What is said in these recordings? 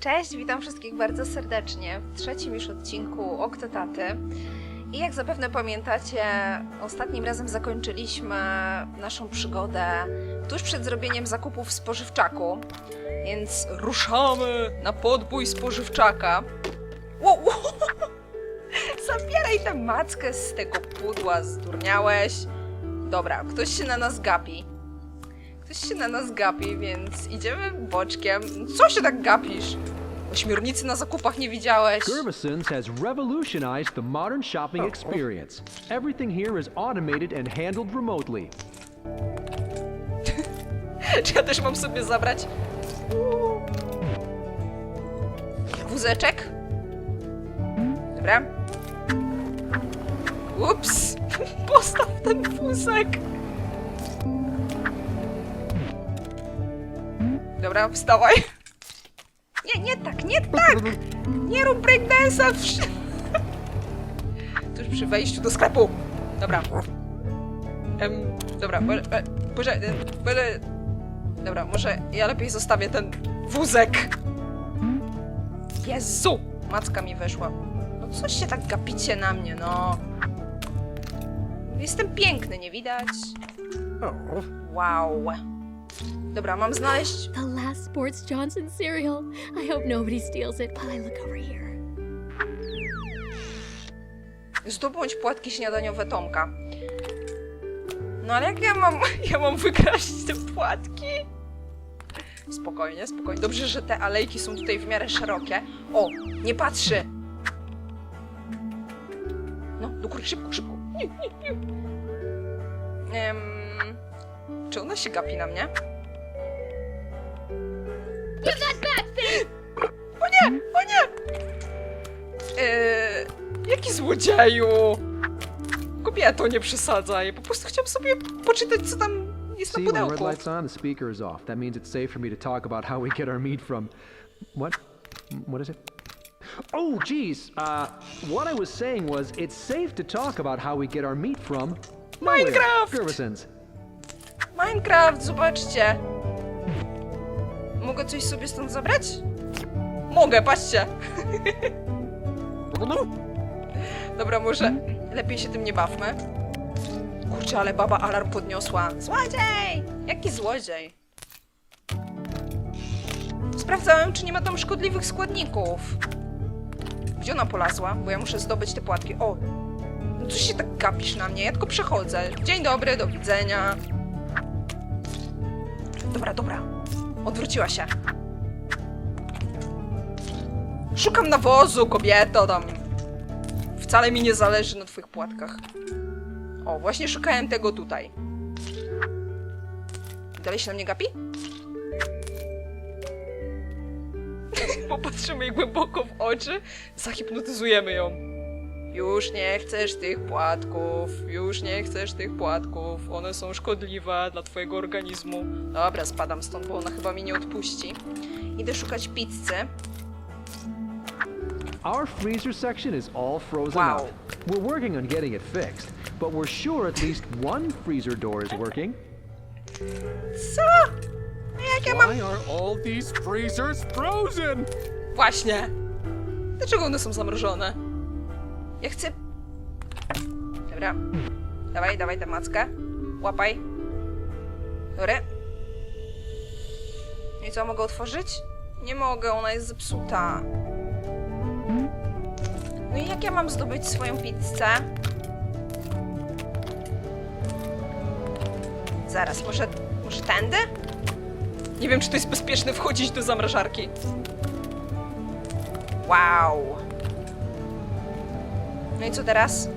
Cześć, witam wszystkich bardzo serdecznie w trzecim już odcinku Oktotaty. I jak zapewne pamiętacie, ostatnim razem zakończyliśmy naszą przygodę tuż przed zrobieniem zakupów w spożywczaku. Więc ruszamy na podbój spożywczaka. Wow, wow. Zabieraj tę mackę z tego pudła, zdurniałeś. Dobra, ktoś się na nas gapi. Ktoś się na nas gapi, więc idziemy boczkiem. Co się tak gapisz? Ośmiornicy na zakupach nie widziałeś. Gervisons has revolutionized the modern shopping experience. Everything here is automated and handled remotely. Czy ja też mam sobie zabrać? Wózeczek? Dobra. Ups! Postaw ten wózek! Dobra, wstawaj. Nie, nie tak, nie tak! Nie rób breakdance'a! Tuż przy wejściu do sklepu. Dobra. Em, dobra, może... e, Może... e. Dobra, może ja lepiej zostawię ten wózek. Jezu! Macka mi weszła. No coś się tak gapicie na mnie, no. Jestem piękny, nie widać? Wow. Dobra, mam znaleźć... The last Sports Johnson cereal. I hope nobody steals it while I look over here. Zdobądź płatki śniadaniowe Tomka. No ale jak ja mam, ja mam wykraść te płatki? Spokojnie, spokojnie. Dobrze, że te alejki są tutaj w miarę szerokie. O, nie patrzy! No, do góry, szybko, szybko. Nie, nie, nie. Em, czy ona się gapi na mnie? O nie, o nie! Eee, jaki złodzieju! Kobieto, nie przesadzaj. Po prostu chciałam sobie poczytać, co tam jest See, na when the red pudełku. light's on, the speaker is off. That means it's safe for me to talk about how we get our meat from. What? What is it? Oh, geez. Uh, what I was saying was it's safe to talk about how we get our meat from. nowhere. Minecraft! Gervisons. Minecraft, zobaczcie! Mogę coś sobie stąd zabrać? Mogę, patrzcie! Dobra, może lepiej się tym nie bawmy. Kurczę, ale baba alarm podniosła. Złodziej! Jaki złodziej? Sprawdzałem, czy nie ma tam szkodliwych składników. Gdzie ona polazła? Bo ja muszę zdobyć te płatki. O! No co się tak gapisz na mnie? Ja tylko przechodzę. Dzień dobry, do widzenia. Dobra, dobra. Odwróciła się. Szukam nawozu, kobieto, tam. Wcale mi nie zależy na twoich płatkach. O, właśnie szukałem tego tutaj. Dalej się na mnie gapi? Popatrzymy jej głęboko w oczy, zahipnotyzujemy ją. Już nie chcesz tych płatków, już nie chcesz tych płatków, one są szkodliwe dla twojego organizmu. Dobra, spadam stąd, bo ona chyba mi nie odpuści. Idę szukać pizzy. Our freezer section is all frozen Wow. up. We're working on getting it fixed, but we're sure at least one freezer door is working. Co? Jak ja mam... Why are all these freezers frozen? Właśnie. Dlaczego one są zamrożone? Ja chcę... Dobra. Dawaj, dawaj tę mackę. Łapaj. Dobra. I co, mogę otworzyć? Nie mogę, ona jest zepsuta. No i jak ja mam zdobyć swoją pizzę? Zaraz, może, może tędy? Nie wiem, czy to jest bezpieczne wchodzić do zamrażarki. Wow. No i co teraz?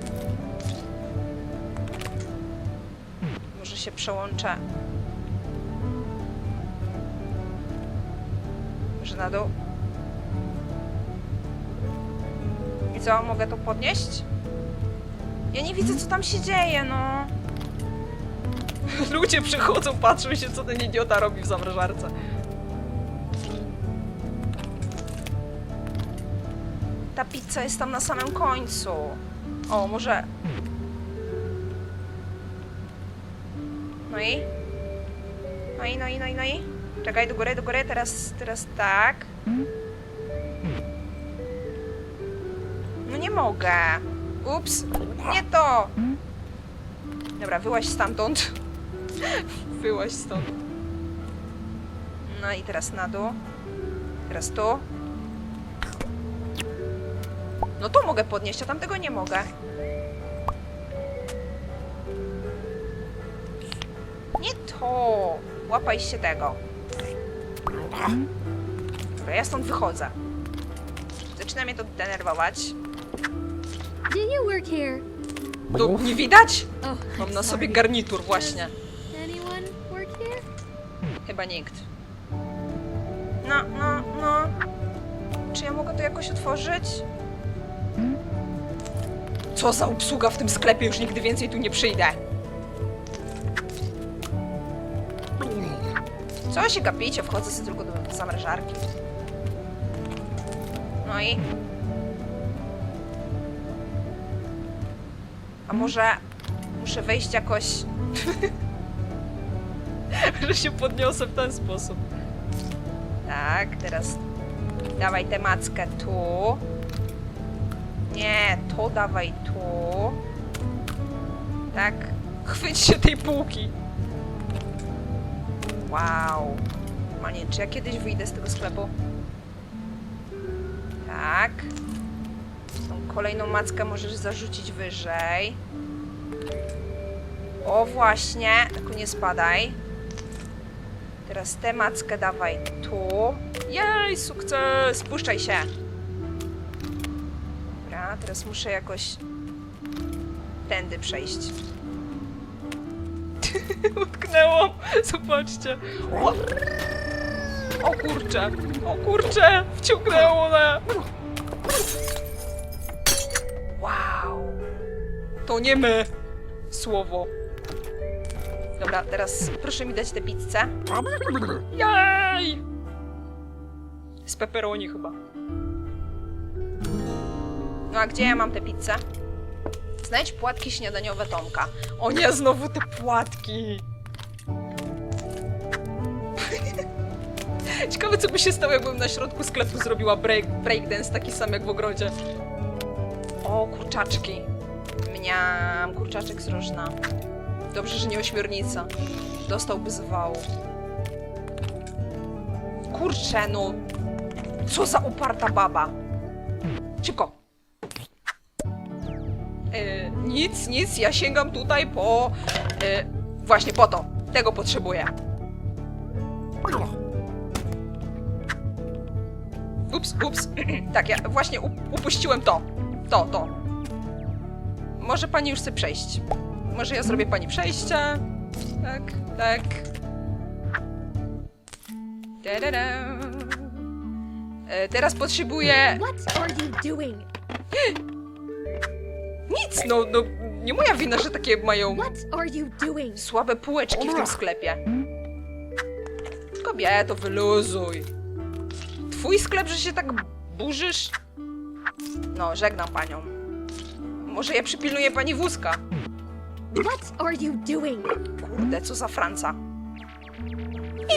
Może się przełączę. Może na dół. I co, mogę to podnieść? Ja nie widzę, co tam się dzieje, no. Ludzie przychodzą, patrzą się, co ten idiota robi w zamrażarce. pizza jest tam na samym końcu. O, może... No i? No i, no i, no i, no i? Czekaj, do góry, do góry, teraz, teraz tak. No nie mogę. Ups, nie to! Dobra, wyłaź stamtąd. wyłaź stąd. No i teraz na dół. Teraz tu. No to mogę podnieść, a tamtego nie mogę. Nie to. Łapaj się tego. Dobra, ja stąd wychodzę. Zaczyna mnie to denerwować. Do you work here? To nie widać? Oh, Mam na sobie garnitur właśnie. Anyone work here? Chyba nikt. No, no, no. Czy ja mogę to jakoś otworzyć? Co za obsługa w tym sklepie? Już nigdy więcej tu nie przyjdę. Co się gapicie? Wchodzę sobie tylko do zamrażarki. No i... A może muszę wejść jakoś... że się podniosę w ten sposób. Tak, teraz dawaj tę mackę tu. Nie, to dawaj tu. Tak, chwyć się tej półki. Wow. Manie, czy ja kiedyś wyjdę z tego sklepu? Tak. Tą kolejną mackę możesz zarzucić wyżej. O, właśnie. Tylko nie spadaj. Teraz tę mackę dawaj tu. Jej, sukces! Spuszczaj się. Teraz muszę jakoś tędy przejść. Utknęłam! Zobaczcie. O, o kurcze! O kurcze! Wciągnęło na... Wow! To nie my! Słowo. Dobra, teraz proszę mi dać tę pizzę. Jej! Z pepperoni chyba. No a gdzie ja mam tę pizzę? Znajdź płatki śniadaniowe Tomka. O nie, znowu te płatki! Ciekawe, co by się stało, jakbym na środku sklepu zrobiła break, breakdance taki sam jak w ogrodzie. O, kurczaczki. Mniam, kurczaczek z. Dobrze, że nie ośmiornica. Dostałby zwału. Kurczę, no. Co za uparta baba. Szybko. Nic, nic, ja sięgam tutaj po... E, właśnie po to. Tego potrzebuję. Ups, ups. tak, ja właśnie up upuściłem to. To, to. Może pani już chce przejść. Może ja zrobię pani przejście. Tak, tak. Da-da-da. E, teraz potrzebuję... What are you doing? Nic, no, no, nie moja wina, że takie mają What are you doing? słabe półeczki w tym sklepie. Kobieto, wyluzuj. Twój sklep, że się tak burzysz? No, żegnam panią. Może ja przypilnuję pani wózka? What are you doing? Kurde, co za Franca.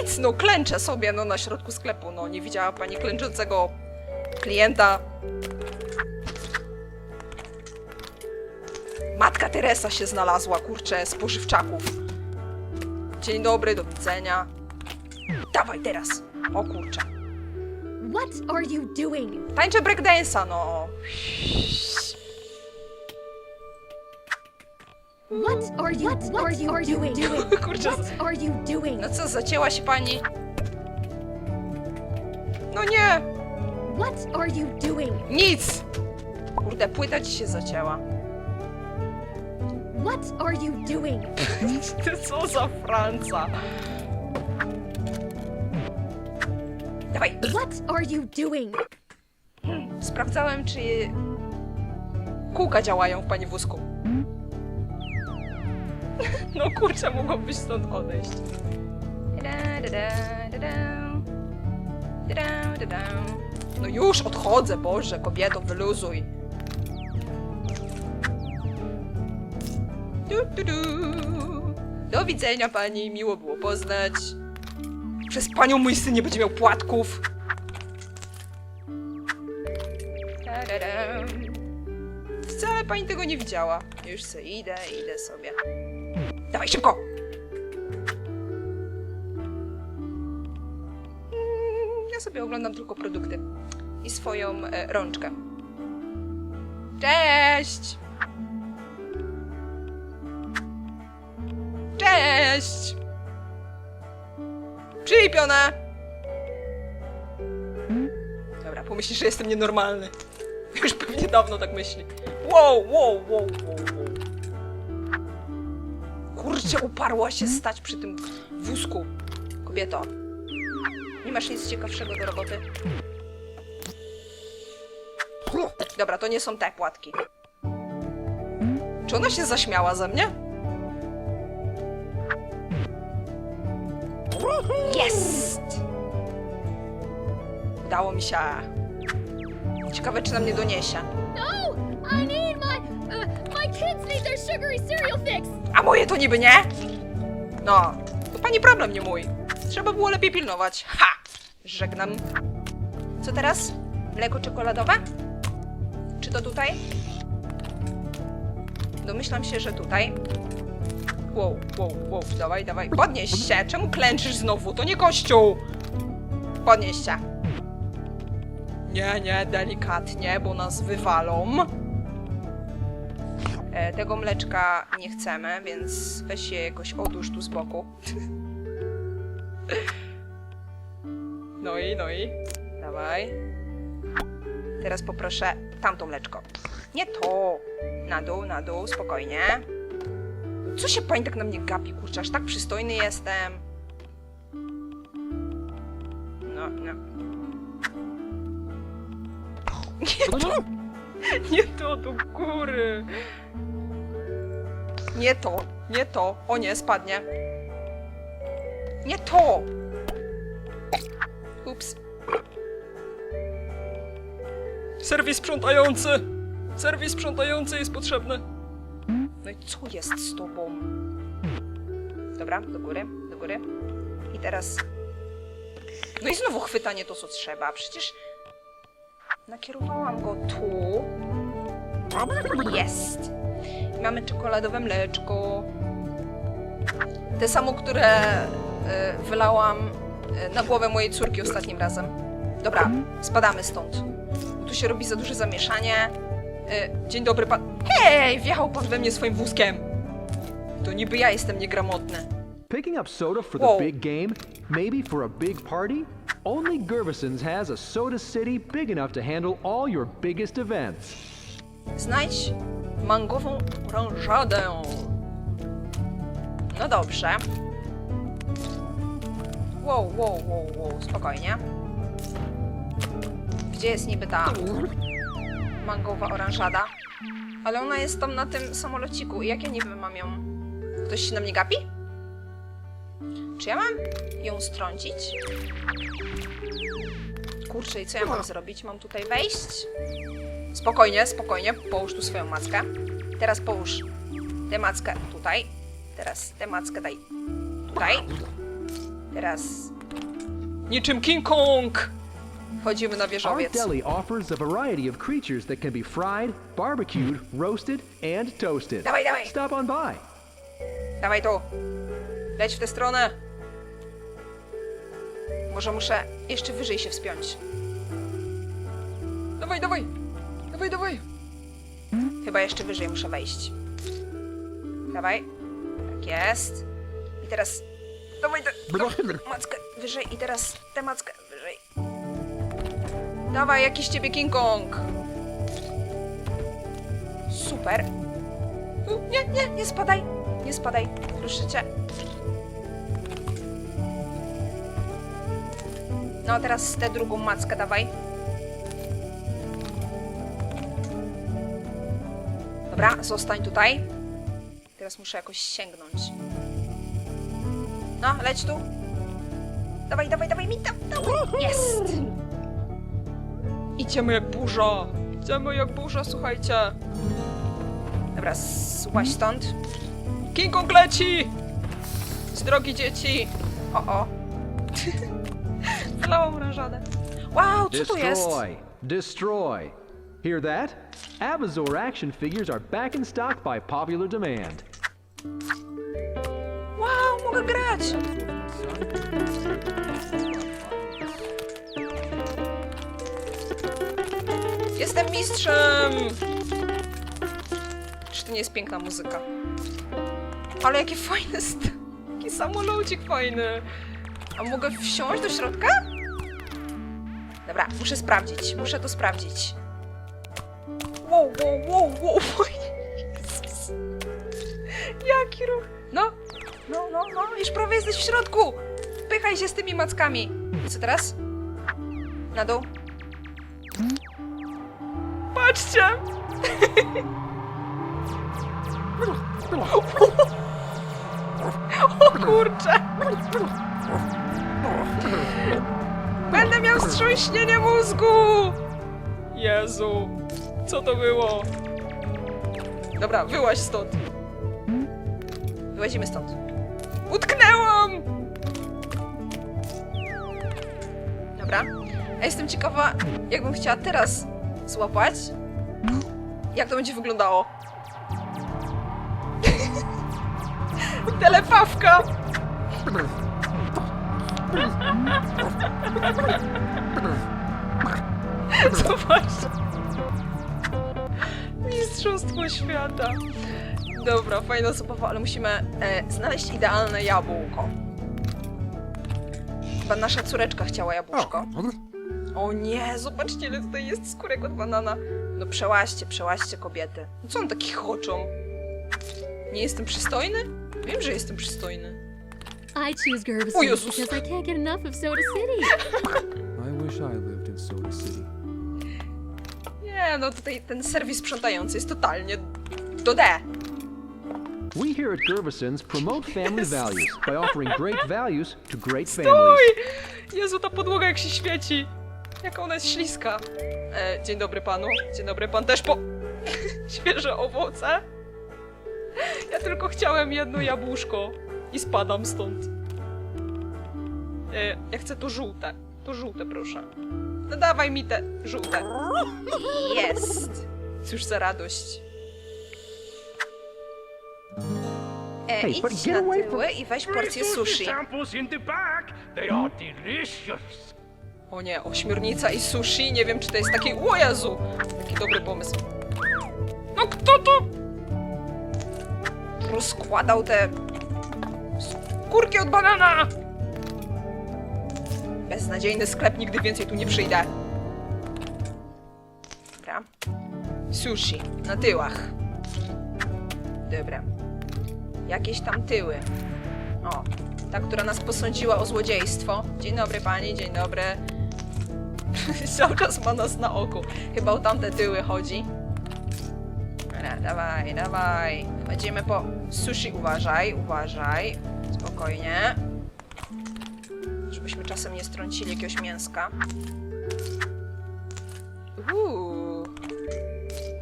Nic, no klęczę sobie, no na środku sklepu, no nie widziała pani klęczącego klienta. Matka Teresa się znalazła, kurczę, spożywczaków. Dzień dobry, do widzenia. Dawaj teraz. O kurczę. What are you doing? Tańczę breakdance'a, no. What are you What are you, are you doing? Kurczę, What are you doing? no co, zacięła się pani? No nie, What are you doing? nic. Kurde, płyta ci się zacięła. What are you doing? Co za Franca? Dawaj, What are you doing? sprawdzałem, czy kółka działają w pani wózku. No kurczę, mogłabyś stąd odejść. No już odchodzę, Boże, kobieto, wyluzuj. Du, du, du. Do widzenia pani, miło było poznać. Przez panią mój syn nie będzie miał płatków. Da, da. pani tego nie widziała. Już se idę, idę sobie. Dawaj szybko! Mm, Ja sobie oglądam tylko produkty i swoją e, rączkę. Cześć! Cześć! Przypione! Dobra, pomyślisz, że jestem nienormalny. Już pewnie dawno tak myśli. Wow, wow, wow, wow, wow. Kurczę, uparła się stać przy tym wózku. Kobieto, nie masz nic ciekawszego do roboty? Dobra, to nie są te płatki. Czy ona się zaśmiała ze mnie? Jest! Udało mi się. Ciekawe, czy na mnie doniesie. No! I need my. Uh, my kids need their sugary cereal fix! A moje to niby nie? No, to pani problem, nie mój. Trzeba było lepiej pilnować. Ha! Żegnam. Co teraz? Mleko czekoladowe? Czy to tutaj? Domyślam się, że tutaj. Wow, wow, wow, dawaj, dawaj. Podnieś się! Czemu klęczysz znowu? To nie kościół! Podnieś się. Nie, nie, delikatnie, bo nas wywalą. E, tego mleczka nie chcemy, więc weź je jakoś odłóż tu z boku. No i, no i. Dawaj. Teraz poproszę tamto mleczko. Nie to. Na dół, na dół, spokojnie. Co się pani tak na mnie gapi, kurczę, aż tak przystojny jestem. No, no. Nie to. Nie to do góry. Nie to, nie to. O nie, spadnie. Nie to. Ups. Serwis sprzątający. Serwis sprzątający jest potrzebny. Co jest z tobą? Dobra, do góry, do góry. I teraz... No i znowu chwyta nie to, co trzeba. Przecież nakierowałam go tu. Jest. Mamy czekoladowe mleczko. Te samo, które y, wylałam y, na głowę mojej córki ostatnim razem. Dobra, spadamy stąd. Bo tu się robi za duże zamieszanie. Y, dzień dobry pan. Hej, wjechał pan we mnie swoim wózkiem. To niby ja jestem niegramotny. Picking up soda for the big game, maybe for a big party? Only Gervison's has a soda city big enough to handle all your biggest events. Znajdź mangową oranżadę. No dobrze. Wow, wow, wow, wow, spokojnie. Gdzie jest niby ta mangowa oranżada? Ale ona jest tam na tym samolociku. I jak ja niby mam ją? Ktoś się na mnie gapi? Czy ja mam ją strącić? Kurczę, i co ja mam zrobić? Mam tutaj wejść? Spokojnie, spokojnie, połóż tu swoją mackę. Teraz połóż tę mackę tutaj. Teraz tę mackę daj tutaj. Teraz... Niczym King Kong! Wchodzimy na Our wieżowiec. deli offers a variety of creatures that can be fried, barbecued, roasted, and toasted. Dawaj, dawaj! Stop on by. Dawaj tu! Leć w tę stronę! Może muszę jeszcze wyżej się wspiąć. Dawaj, dawaj! Dawaj, dawaj! Chyba jeszcze wyżej muszę wejść. Dawaj. Tak jest. I teraz... Dawaj tę mackę wyżej i teraz tę mackę. Dawaj, jakiś ciebie King Kong! Super. U, Nie, nie, nie spadaj. Nie spadaj. Proszę cię. No, teraz tę drugą mackę dawaj. Dobra, zostań tutaj. Teraz muszę jakoś sięgnąć. No, leć tu. Dawaj, dawaj, dawaj mi tam. Jest! Idziemy jak burza. Idziemy jak burza, słuchajcie. Dobra, złaź stąd. King Kong leci! Z drogi dzieci! O, o. Wylałam oranżadę. Wow, co to jest? Destroy. Destroy. Hear that? Abazor action figures are back in stock by popular demand. Wow, mogę grać! Jestem mistrzem! Czy to nie jest piękna muzyka? Ale jakie fajne st... Jaki samolocik fajny! A mogę wsiąść do środka? Dobra, muszę sprawdzić. Muszę to sprawdzić. Wow, wow, wow, wow! Jezus. Jaki ruch! No, no, no, no, już prawie jesteś w środku! Pychaj się z tymi mackami! I co teraz? Na dół? Patrzcie! O kurczę! Będę miał wstrząśnienie mózgu! Jezu, co to było? Dobra, wyłaź stąd. Wyłazimy stąd. Utknęłam! Dobra. Jestem ciekawa, jakbym chciała teraz złapać. Jak to będzie wyglądało? Telepawka! Zobacz. Mistrzostwo świata. Dobra, fajna zabawa, ale musimy e, znaleźć idealne jabłko. Chyba nasza córeczka chciała jabłuszko. O nie, zobaczcie ile tutaj jest skórek od banana. No przełaźcie, przełaźcie kobiety. No co on taki choczą? Nie jestem przystojny? Wiem, że jestem przystojny. I choose Gervason Jezus. because I can't get enough of Soda City. I wish I lived in Soda City. Nie, no tutaj ten serwis sprzątający jest totalnie do D. We here at Gervison's promote family values by offering great values to great Stój! families. Jezu, ta podłoga jak się świeci. Jaka ona jest śliska. E, dzień dobry panu. Dzień dobry, pan też po... Świeże owoce. Ja tylko chciałem jedno jabłuszko. I spadam stąd. E, ja chcę to żółte. To żółte, proszę. No dawaj mi te żółte. Jest! Cóż za radość. E, Hey, but idź get na away from- tyły i weź porcję sushi. samples in the back. They are delicious. O nie, ośmiornica i sushi. Nie wiem, czy to jest taki. O Jezu! Taki dobry pomysł. No kto to? Rozkładał te. skórki od banana! Beznadziejny sklep, nigdy więcej tu nie przyjdę. Dobra. Sushi. Na tyłach. Dobra. Jakieś tam tyły. O, ta, która nas posądziła o złodziejstwo. Dzień dobry pani, dzień dobry. Cały czas ma nas na oku. Chyba o tamte tyły chodzi. Dobra, dawaj, dawaj. Wchodzimy po sushi. Uważaj, uważaj. Spokojnie. Żebyśmy czasem nie strącili jakiegoś mięska. Uuu.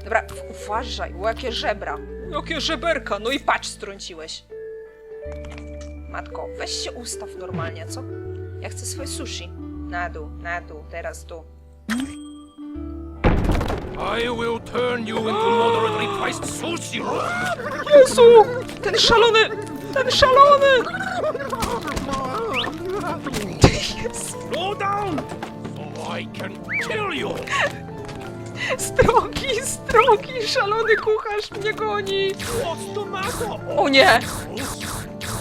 Dobra, uważaj. O, jakie żebra. Jakie żeberka. No i patrz, strąciłeś. Matko, weź się ustaw normalnie, co? Ja chcę swoje sushi. Na dół, na dół, teraz tu. I will turn you into moderately priced sushi roll. Jezu! Ten szalony! Ten szalony! Jezu, Slow down, so I can kill you. Strogi, strogi, szalony kucharz mnie goni! What's the matter? O nie!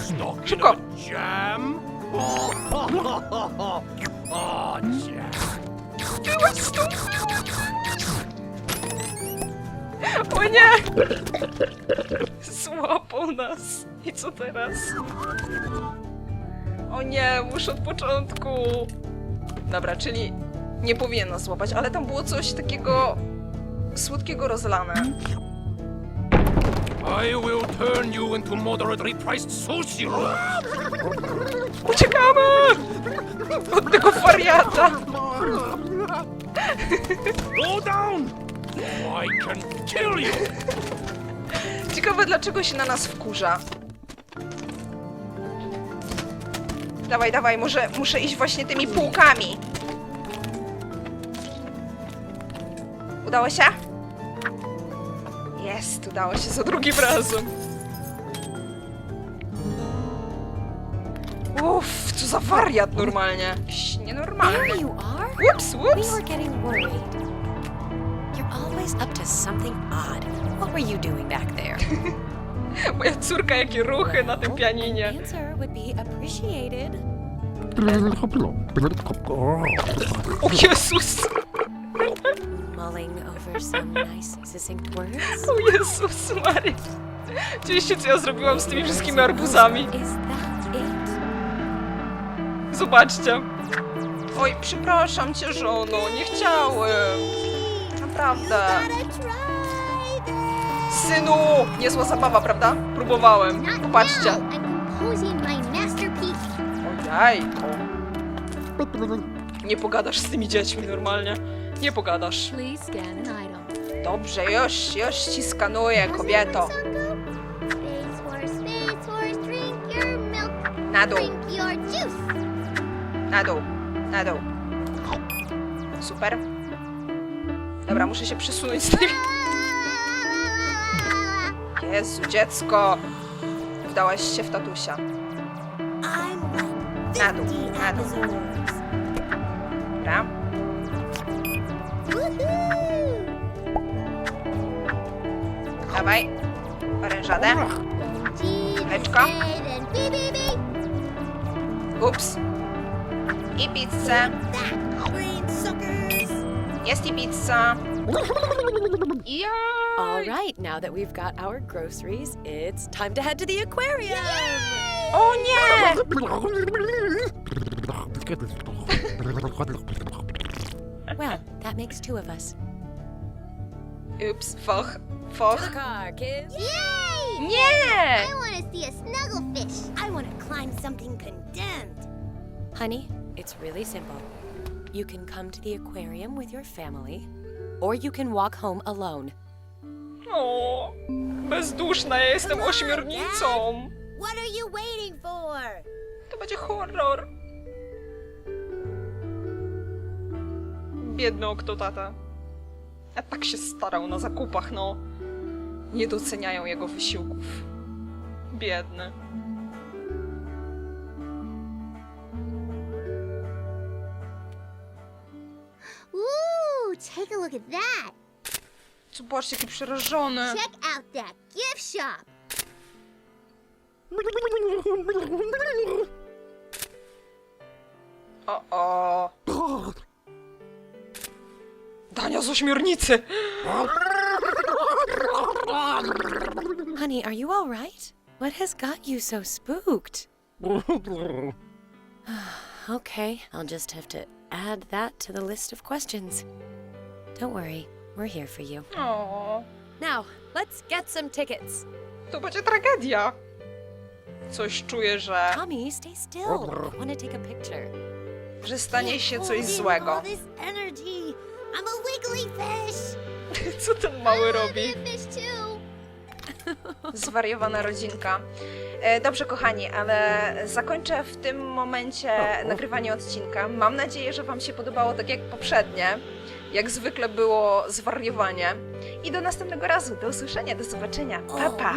Stuck in Szybko. a jam? Byłaś stąd! O nie! Złapał nas. I co teraz? O nie, muszę od początku. Dobra, czyli nie powinien nas złapać, ale tam było coś takiego słodkiego rozlane. I will turn you into moderately priced sushi roll. Uciekamy! Od tego wariata! Slow down, I can kill you. Ciekawe, dlaczego się na nas wkurza. Dawaj, dawaj, może muszę iść właśnie tymi półkami. Udało się? Jest, udało się za drugim razem. Uff, co za wariat normalnie. Jakiś Nienormalny. There you are. Ups, We were getting worried. You're always up to something odd. What were you doing back there? Moja córka, jakie ruchy na tym Well, pianinie. An answer would be appreciated. O Jezus! Mulling over some nice, succinct words. O Jezus Mary. Oczywiście, co ja zrobiłam z tymi wszystkimi arbuzami. Is that it? Zobaczcie. Oj, przepraszam cię, żono, nie chciałem. Naprawdę. Synu! Niezła zabawa, prawda? Próbowałem. Popatrzcie. Ojejku. Nie pogadasz z tymi dziećmi normalnie. Nie pogadasz. Dobrze, już, już ci skanuję, kobieto. Na dół. Na dół, na dół. Super. Dobra, muszę się przesunąć z tymi... Jezu, dziecko. Wdałaś się w tatusia. Na dół, na dół. Dobra. Dawaj. Orężadę. Leczko. Ups. I pizzę. brain suckers. Jest i pizza. Ja. All right, now that we've got our groceries, it's time to head to the aquarium. O oh, nie! Well, that makes two of us. Ups, foch, To the foch. car, kids. Yay! Nie! I want to see a snugglefish. I want to climb something condemned. Honey, it's really simple. You can come to the aquarium with your family, or you can walk home alone. O, bezduszna, ja jestem ośmiornicą. What are you waiting for? To będzie horror. Biedny oktotata. A tak się starał na zakupach, no. Nie doceniają jego wysiłków. Biedny. Ooh, take a look at that. Zobaczcie, jaki przerażony. Check out that gift shop. O, o. Dania z ośmiornicy. Honey, are you all right? What has got you so spooked? okay, I'll just have to add that to the list of questions. Don't worry, we're here for you. O, Now, let's get some tickets. to będzie tragedia. Coś czuję, że, Tommy, stay still. I want to take a picture. że stanie się coś złego. I'm a wiggly fish. Co ten mały robi? fish too. Zwariowana rodzinka. E, Dobrze, kochani, ale zakończę w tym momencie nagrywanie odcinka. Mam nadzieję, że Wam się podobało tak jak poprzednie. Jak zwykle było zwariowanie. I do następnego razu. Do usłyszenia, do zobaczenia. Pa, Oh pa.